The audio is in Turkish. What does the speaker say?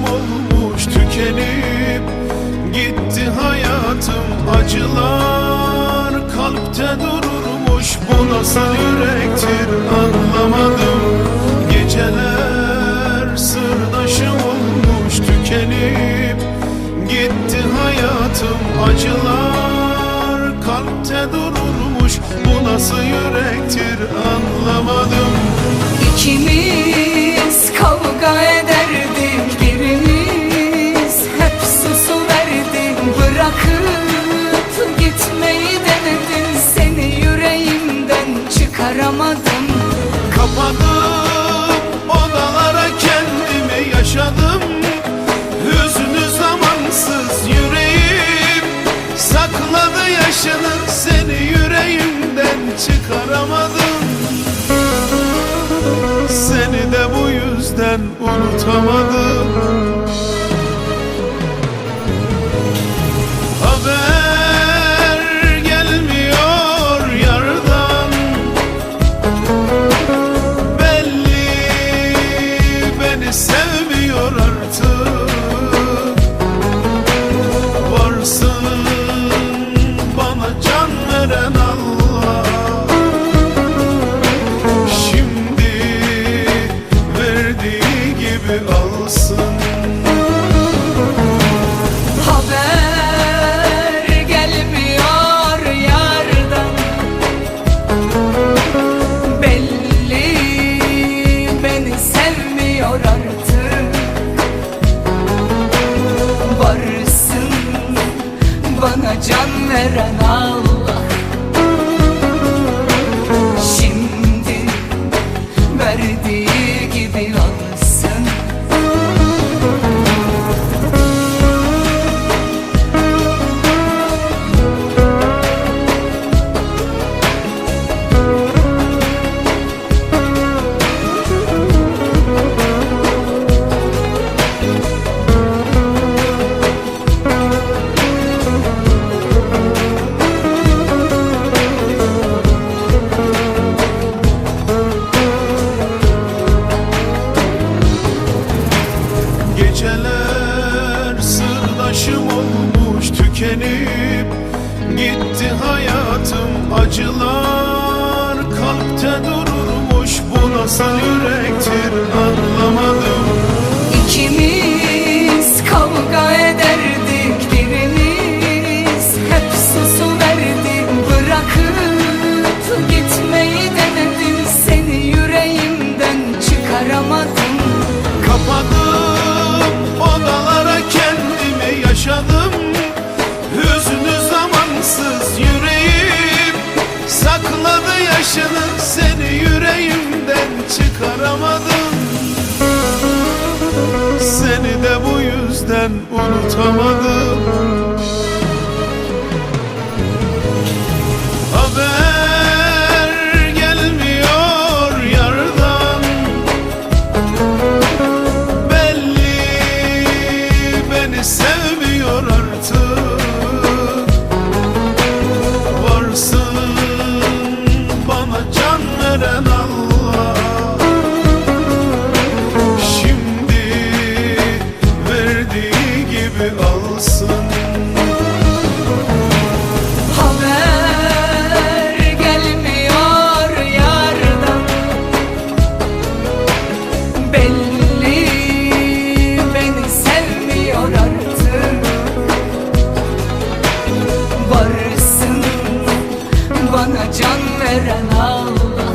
Aşkım olmuş tükenip Gitti hayatım. Acılar Kalpte dururmuş bu nasıl yürektir anlamadım. Geceler sırdaşım olmuş tükenip Gitti hayatım. Acılar Kalpte dururmuş bu nasıl yürektir anlamadım. İkimiz Kapadım odalara kendimi yaşadım. Hüznü zamansız yüreğim Sakladı yaşını seni yüreğimden çıkaramadım. Seni de bu yüzden unutamadım gibi alsın Haber gelmiyor yardan. Belli beni sevmiyor artık. Varsın bana can veren Allah. Şimdi verdiği gibi alsın Geceler sırdaşım olmuş tükenip Gitti hayatım. Acılar kalpte dururmuş Bu nasıl yürektir Sakladı yaşını seni yüreğimden çıkaramadım. Seni de bu yüzden unutamadım can veren Allah.